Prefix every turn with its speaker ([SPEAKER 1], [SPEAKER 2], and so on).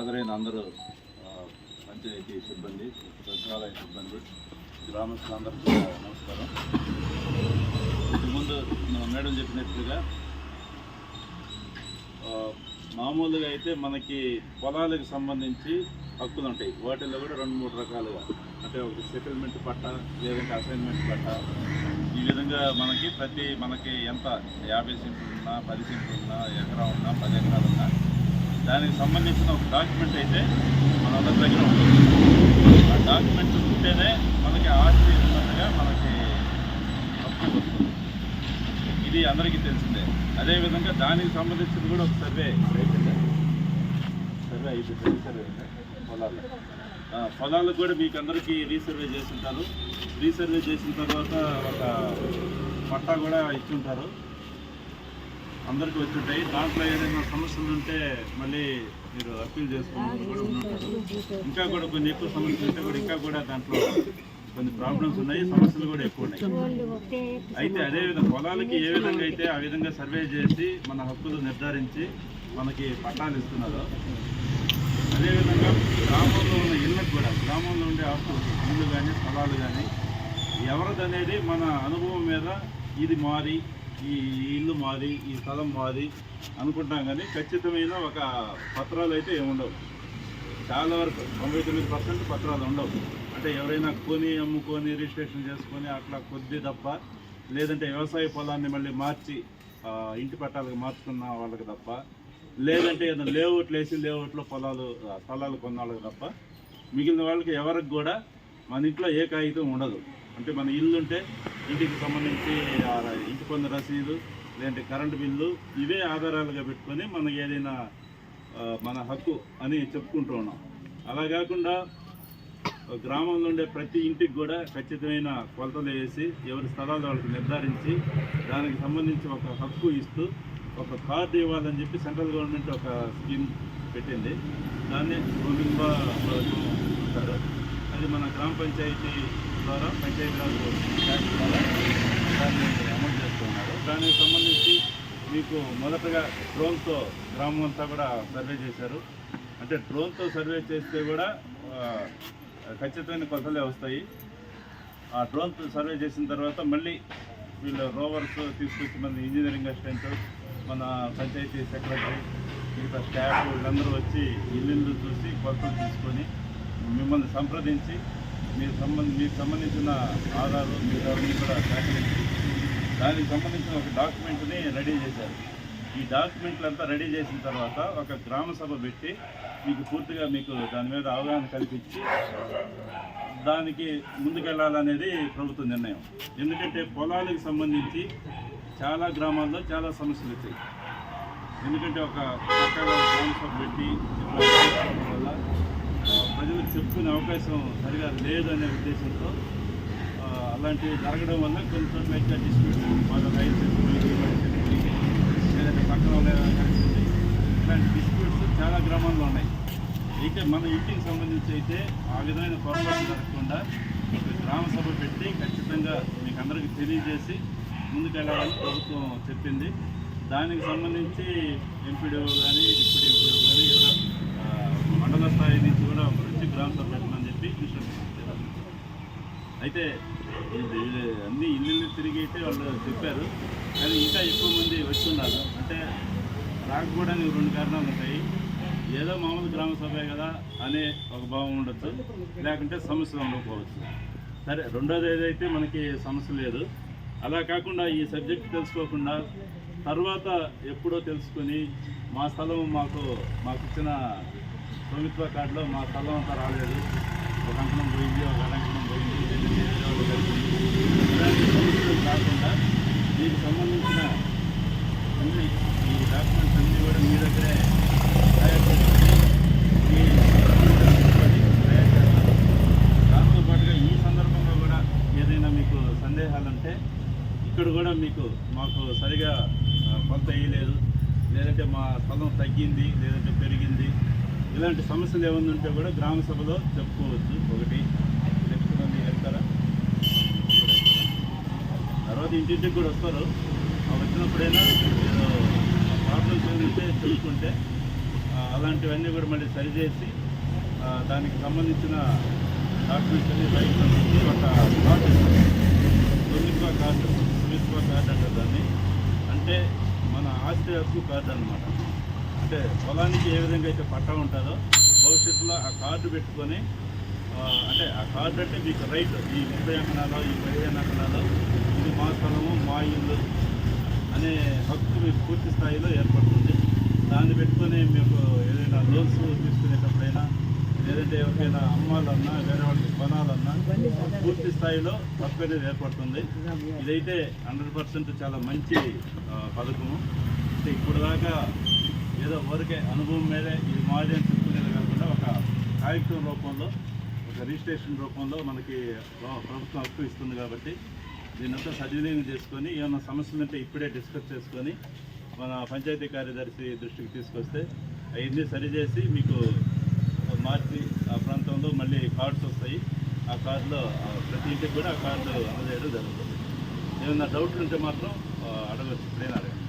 [SPEAKER 1] హాజరైన అందరూ పంచాయతీ సిబ్బంది సచివాలయ సిబ్బంది గ్రామస్తులందరికీ నమస్కారం. ఇంతకుముందు మేడం చెప్పినట్లుగా మామూలుగా అయితే మనకి పొలాలకు సంబంధించి హక్కులు ఉంటాయి. వాటిల్లో కూడా రెండు మూడు రకాలుగా. అంటే ఒకటి సెటిల్మెంట్ పట్ట లేదంటే అసైన్మెంట్ పట్ట. ఈ విధంగా మనకి ప్రతి మనకి ఎంత యాభై సెంట్లు ఉన్నా పది సెంట్లు ఉన్నా ఎకరా ఉన్నా పది ఎకరాలు ఉన్నా దానికి సంబంధించిన ఒక డాక్యుమెంట్ అయితే మన అందరి దగ్గర ఉంటుంది. ఆ డాక్యుమెంట్ ఉంటేనే మనకి ఆస్తి ఉన్నట్టుగా మనకి హక్కు వస్తుంది. ఇది అందరికీ తెలిసిందే. అదేవిధంగా దానికి సంబంధించింది కూడా ఒక సర్వే అయిపోయింది. సర్వే అయిపోయింది. సర్వే పొలాలు పొలాలకు కూడా మీకు అందరికీ రీసర్వే చేస్తుంటారు రీసర్వే చేసిన తర్వాత ఒక పట్టా కూడా ఇచ్చుంటారు అందరికీ వచ్చుంటాయి. దాంట్లో ఏదైనా సమస్యలు ఉంటే మళ్ళీ మీరు అప్పీల్ చేసుకోవడం కూడా ఉంటారు ఇంకా కూడా కొన్ని ఎక్కువ సమస్యలు ఉంటే కూడా ఇంకా కూడా దాంట్లో కొన్ని ప్రాబ్లమ్స్ ఉన్నాయి సమస్యలు కూడా ఎక్కువ ఉన్నాయి. అయితే అదేవిధంగా పొలాలకి ఏ విధంగా అయితే ఆ విధంగా సర్వే చేసి మన హక్కులు నిర్ధారించి మనకి పట్టాలు ఇస్తున్నారు అదేవిధంగా గ్రామంలో ఉన్న ఇళ్ళకు కూడా గ్రామంలో ఉండే ఆస్తులు ఇల్లు కానీ స్థలాలు కానీ ఎవరిదనేది మన అనుభవం మీద ఇది మారి ఈ ఇల్లు మాది ఈ స్థలం మాది అనుకుంటాం కానీ ఖచ్చితమైన ఒక పత్రాలు అయితే ఏముండవు చాలా వరకు తొంభై తొమ్మిది పర్సెంట్ పత్రాలు ఉండవు. అంటే ఎవరైనా కొని అమ్ముకొని రిజిస్ట్రేషన్ చేసుకొని అట్లా కొద్ది తప్ప లేదంటే వ్యవసాయ పొలాన్ని మళ్ళీ మార్చి ఇంటి పట్టాలకు మార్చుకున్న వాళ్ళకి తప్ప లేదంటే ఏదైనా లేఅవుట్లు వేసి లేఅవుట్లో పొలాలు స్థలాలు కొన్న వాళ్ళకి తప్ప మిగిలిన వాళ్ళకి ఎవరికి కూడా మన ఇంట్లో ఏ కాగితం ఉండదు. అంటే మన ఇల్లు ఉంటే ఇంటికి సంబంధించి ఆ ఇంటి పన్ను రసీదు లేదంటే కరెంటు బిల్లు ఇవే ఆధారాలుగా పెట్టుకొని మనకి ఏదైనా మన హక్కు అని చెప్పుకుంటూ ఉన్నాం. అలా కాకుండా గ్రామంలో ఉండే ప్రతి ఇంటికి కూడా ఖచ్చితమైన కొలతలు వేసి ఎవరి స్థలాలు వాళ్ళకి నిర్ధారించి దానికి సంబంధించి ఒక హక్కు ఇస్తూ ఒక కార్డు ఇవ్వాలని చెప్పి సెంట్రల్ గవర్నమెంట్ ఒక స్కీమ్ పెట్టింది. దాన్ని కుటుంబ అంటారు. అది మన గ్రామ పంచాయతీ ద్వారా పంచాయతీరాజ్ ట్యాక్స్ ద్వారా దాన్ని అమలు చేస్తున్నారు. దానికి సంబంధించి మీకు మొదటగా డ్రోన్తో గ్రామం అంతా కూడా సర్వే చేశారు. అంటే డ్రోన్తో సర్వే చేస్తే కూడా ఖచ్చితమైన కొలతలే వస్తాయి. ఆ డ్రోన్ సర్వే చేసిన తర్వాత మళ్ళీ వీళ్ళు రోవర్స్ తీసుకొచ్చి మన ఇంజనీరింగ్ అసిస్టెంట్ మన పంచాయతీ సెక్రటరీ మిగతా స్టాఫ్ వీళ్ళందరూ వచ్చి ఇల్లు చూసి కొలతలు తీసుకొని మిమ్మల్ని సంప్రదించి మీకు సంబంధ మీకు సంబంధించిన ఆధారాలు మిగతావన్నీ కూడా సేకరించి దానికి సంబంధించిన ఒక డాక్యుమెంట్ని రెడీ చేశారు. ఈ డాక్యుమెంట్లు అంతా రెడీ చేసిన తర్వాత ఒక గ్రామ సభ పెట్టి మీకు పూర్తిగా మీకు దాని మీద అవగాహన కల్పించి దానికి ముందుకెళ్ళాలనేది ప్రభుత్వ నిర్ణయం. ఎందుకంటే పొలాలకు సంబంధించి చాలా గ్రామాల్లో చాలా సమస్యలు వచ్చాయి. ఎందుకంటే ఒక చక్కగా గ్రామ సభ పెట్టి వల్ల ప్రజలకు చెప్పుకునే అవకాశం సరిగా లేదనే ఉద్దేశంతో అలాంటివి జరగడం వల్ల కొన్ని చోట్ల అయితే డిస్ప్యూట్స్ వాళ్ళ రైతు చెప్పులకి లేదంటే పక్కన ఇలాంటి డిస్ప్యూట్స్ చాలా గ్రామాల్లో ఉన్నాయి. అయితే మన ఇంటికి సంబంధించి అయితే ఆ విధమైన పొరపాటు జరగకుండా ఒక గ్రామ సభ పెట్టి ఖచ్చితంగా మీకు అందరికీ తెలియజేసి ముందుకెళ్ళాలని ప్రభుత్వం చెప్పింది. దానికి సంబంధించి ఎంపీడీఓ కానీ డిప్యూటీ ఎంపీడీఓ కానీ ఎవరో ఆ, మండల స్థాయి నుంచి కూడా ఒకరు వచ్చి గ్రామ సభ పెట్టమని చెప్పి ఇన్స్ట్రక్షన్ ఇచ్చారు అయితే అన్ని ఇల్లు తిరిగి అయితే వాళ్ళు చెప్పారు. కానీ ఇంకా ఎక్కువ మంది వస్తున్నారు. అంటే రాకపోవడానికి రెండు కారణాలు ఉంటాయి. ఏదో మామూలు గ్రామ సభే కదా అనే ఒక భావం ఉండొచ్చు. లేకుంటే సమస్యలు ఉండకపోవచ్చు. సరే రెండోది ఏదైతే మనకి సమస్య లేదు. అలా కాకుండా ఈ సబ్జెక్ట్ తెలుసుకోకుండా తర్వాత ఎప్పుడో తెలుసుకొని మా స్థలం మాకు మాకు ఇచ్చిన ప్రభుత్వ కార్డులో మా స్థలం అంతా రాలేదు. ఒక అంకణం పోయింది ఒక అంకణం పోయింది కాకుండా దీనికి సంబంధించిన అన్ని ఈ డాక్యుమెంట్స్ అన్నీ కూడా మీ దగ్గరే తయారు చేసుకొని మీ దాంతో పాటుగా ఈ సందర్భంలో కూడా ఏదైనా మీకు సందేహాలుంటే ఇక్కడ కూడా మీకు మాకు సరిగా ఆ, కొంత వేయలేదు లేదంటే మా స్థలం తగ్గింది లేదంటే పెరిగింది. ఇలాంటి సమస్యలు ఏమైనా ఉంటే కూడా గ్రామ సభలో చెప్పుకోవచ్చు. ఒకటి చెప్తున్నా మీరు చెప్తారా తర్వాత ఇంటింటికి కూడా వస్తారు. వచ్చినప్పుడైనా మీరు ప్రాబ్లమ్స్ ఏమైతే తెలుసుకుంటే అలాంటివన్నీ కూడా మళ్ళీ సరిచేసి దానికి సంబంధించిన డాక్యుమెంట్స్ అన్ని రైతు ఒక కార్డు ఇస్తారు సుమిత్వ కార్డు సుమిత్వ కార్డు అంటారు దాన్ని. అంటే మన ఆస్తి హక్కు కార్డు అనమాట అంటే పొలానికి ఏ విధంగా అయితే పట్టా ఉంటుందో భవిష్యత్తులో ఆ కార్డు పెట్టుకొని అంటే ఆ కార్డు అంటే మీకు రైట్ ఈ ముప్పై ఎకరాలు ఈ పదిహేను ఎకరాలు ఇది మా స్థలము మా ఇల్లు అనే హక్కు మీకు పూర్తి స్థాయిలో ఏర్పడుతుంది. దాన్ని పెట్టుకొని మీకు ఏదైనా లోన్స్ తీసుకునేటప్పుడైనా లేదంటే ఎవరికైనా అమ్మాలన్నా వేరే వాళ్ళకి కొనాలన్నా పూర్తి స్థాయిలో హక్కు అనేది ఏర్పడుతుంది. ఇదైతే హండ్రెడ్ పర్సెంట్ చాలా మంచి పథకము. అంటే ఇప్పుడు దాకా ఏదో ఊరికే అనుభవం మీదే ఇది మాది అని చెప్పుకునేది కాకుండా ఒక కార్యక్రమం రూపంలో ఒక రిజిస్ట్రేషన్ రూపంలో మనకి ప్రభుత్వం హక్కు ఇస్తుంది కాబట్టి దీన్నంతా సద్వినియోగం చేసుకొని ఏమైనా సమస్యలు ఉంటే ఇప్పుడే డిస్కస్ చేసుకొని మన పంచాయతీ కార్యదర్శి దృష్టికి తీసుకొస్తే అవన్నీ సరిచేసి మీకు మార్చి ఆ ప్రాంతంలో మళ్ళీ కార్డ్స్ వస్తాయి. ఆ కార్డులో ప్రతి ఇంటికి కూడా ఆ కార్డు అందజేయడం జరుగుతుంది. ఏమైనా డౌట్లు ఉంటే మాత్రం అడగచ్చు ఇప్పుడైనా అడగచ్చు